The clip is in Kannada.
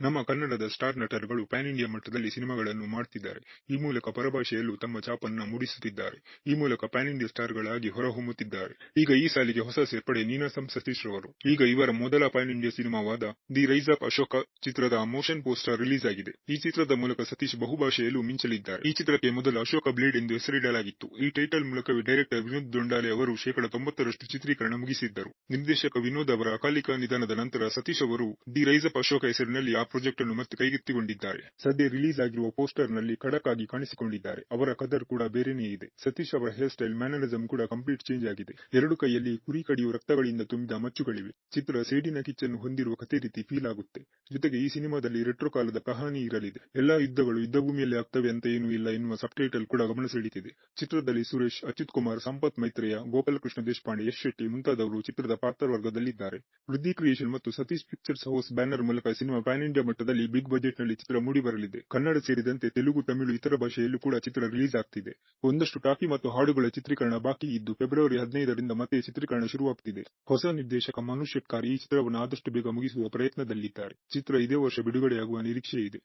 ನಮ್ಮ ಕನ್ನಡದ ಸ್ಟಾರ್ ನಟರುಗಳು ಪ್ಯಾನ್ ಇಂಡಿಯಾ ಮಟ್ಟದಲ್ಲಿ ಸಿನಿಮಾಗಳನ್ನು ಮಾಡ್ತಿದ್ದಾರೆ. ಈ ಮೂಲಕ ಪರಭಾಷೆಯಲ್ಲೂ ತಮ್ಮ ಛಾಪನ್ನ ಮೂಡಿಸುತ್ತಿದ್ದಾರೆ. ಈ ಮೂಲಕ ಪ್ಯಾನ್ ಇಂಡಿಯಾ ಸ್ಟಾರ್ಗಳಾಗಿ ಹೊರಹೊಮ್ಮುತ್ತಿದ್ದಾರೆ. ಈಗ ಈ ಸಾಲಿಗೆ ಹೊಸ ಸೇರ್ಪಡೆ ನೀನಾಸಂ ಸತೀಶ್ ರವರು ಈಗ ಇವರ ಮೊದಲ ಪ್ಯಾನ್ ಇಂಡಿಯಾ ಸಿನಿಮಾವಾದ ದಿ ರೈಸ್ ಆಫ್ ಅಶೋಕ ಚಿತ್ರದ ಮೋಷನ್ ಪೋಸ್ಟರ್ ರಿಲೀಸ್ ಆಗಿದೆ ಈ ಚಿತ್ರದ ಮೂಲಕ ಸತೀಶ್ ಬಹುಭಾಷೆಯಲ್ಲೂ ಮಿಂಚಲಿದ್ದಾರೆ. ಈ ಚಿತ್ರಕ್ಕೆ ಮೊದಲು ಅಶೋಕ ಬ್ಲೇಡ್ ಎಂದು ಹೆಸರಿಡಲಾಗಿತ್ತು. ಈ ಟೈಟಲ್ ಮೂಲಕವೇ ಡೈರೆಕ್ಟರ್ ವಿನೋದ್ ದೊಂಡಾಲೆ ಅವರು ಶೇಕಡ ತೊಂಬತ್ತರಷ್ಟು ಚಿತ್ರೀಕರಣ ಮುಗಿಸಿದ್ದರು. ನಿರ್ದೇಶಕ ವಿನೋದ್ ಅವರ ಅಕಾಲಿಕ ನಿಧನದ ನಂತರ ಸತೀಶ್ ಅವರು ದಿ ರೈಸ್ ಆಫ್ ಅಶೋಕ ಹೆಸರಿನಲ್ಲಿ ಆ ಪ್ರಾಜೆಕ್ಟ್ ಅನ್ನು ಮತ್ತೆ ಕೈಗೆತ್ತಿಕೊಂಡಿದ್ದಾರೆ. ಸದ್ಯ ರಿಲೀಸ್ ಆಗಿರುವ ಪೋಸ್ಟರ್ನಲ್ಲಿ ಖಡಕ್ ಆಗಿ ಕಾಣಿಸಿಕೊಂಡಿದ್ದಾರೆ. ಅವರ ಕದರ್ ಕೂಡ ಬೇರೆನೇ ಇದೆ. ಸತೀಶ್ ಅವರ ಹೇರ್ ಸ್ಟೈಲ್ ಮ್ಯಾನರಿಸಂ ಕೂಡ ಕಂಪ್ಲೀಟ್ ಚೇಂಜ್ ಆಗಿದೆ. ಎರಡು ಕೈಯಲ್ಲಿ ಕುರಿ ಕಡಿಯು ರಕ್ತಗಳಿಂದ ತುಂಬಿದ ಮಚ್ಚುಗಳಿವೆ. ಚಿತ್ರ ಸೇಡಿನ ಕಿಚ್ಚನ್ನು ಹೊಂದಿರುವ ಕಥೆ ರೀತಿ ಫೀಲ್ ಆಗುತ್ತೆ. ಜೊತೆಗೆ ಈ ಸಿನಿಮಾದಲ್ಲಿ ರೆಟ್ರೋ ಕಾಲದ ಕಹಾನಿ ಇರಲಿದೆ. ಎಲ್ಲಾ ಯುದ್ಧಗಳು ಯುದ್ಧಭೂಮಿಯಲ್ಲಿ ಆಗ್ತವೆ ಅಂತ ಏನೂ ಇಲ್ಲ ಎನ್ನುವ ಸಬ್ ಟೈಟಲ್ ಕೂಡ ಗಮನ ಸೆಳೀತಿದೆ. ಚಿತ್ರದಲ್ಲಿ ಸುರೇಶ್, ಅಚ್ಯುತ್ ಕುಮಾರ್, ಸಂಪತ್ ಮೈತ್ರೇಯ, ಗೋಪಾಲಕೃಷ್ಣ ದೇಶಪಾಂಡೆ, ಯಶ್ ಶೆಟ್ಟಿ ಮುಂತಾದವರು ಚಿತ್ರದ ಪಾತ್ರವರ್ಗದಲ್ಲಿದ್ದಾರೆ. ವೃದ್ಧಿ ಕ್ರಿಯೇಷನ್ ಮತ್ತು ಸತೀಶ್ ಪಿಕ್ಚರ್ಸ್ ಹೌಸ್ ಬ್ಯಾನರ್ ಮೂಲಕ ಸಿನಿಮಾ ಪ್ಯಾನ್ ಇಂಡಿಯಾ ಮಟ್ಟದಲ್ಲಿ ಬಿಗ್ ಬಜೆಟ್ನಲ್ಲಿ ಚಿತ್ರ ಮೂಡಿ ಬರಲಿದೆ. ಕನ್ನಡ ಸೇರಿದಂತೆ ತೆಲುಗು, ತಮಿಳು, ಇತರ ಭಾಷೆಯಲ್ಲೂ ಕೂಡ ಚಿತ್ರ ರಿಲೀಸ್ ಆಗ್ತಿದೆ. ಒಂದಷ್ಟು ಟಾಕಿ ಮತ್ತು ಹಾಡುಗಳ ಚಿತ್ರೀಕರಣ ಬಾಕಿ ಇದ್ದು ಫೆಬ್ರವರಿ ಹದಿನೈದರಿಂದ ಮತ್ತೆ ಚಿತ್ರೀಕರಣ ಶುರುವಾಗ್ತಿದೆ. ಹೊಸ ನಿರ್ದೇಶಕ ಮನು ಶೆಟ್ಕರ್ ಈ ಚಿತ್ರವನ್ನು ಆದಷ್ಟು ಬೇಗ ಮುಗಿಸುವ ಪ್ರಯತ್ನದಲ್ಲಿದ್ದಾರೆ. ಚಿತ್ರ ಇದೇ ವರ್ಷ ಬಿಡುಗಡೆಯಾಗುವ ನಿರೀಕ್ಷೆ ಇದೆ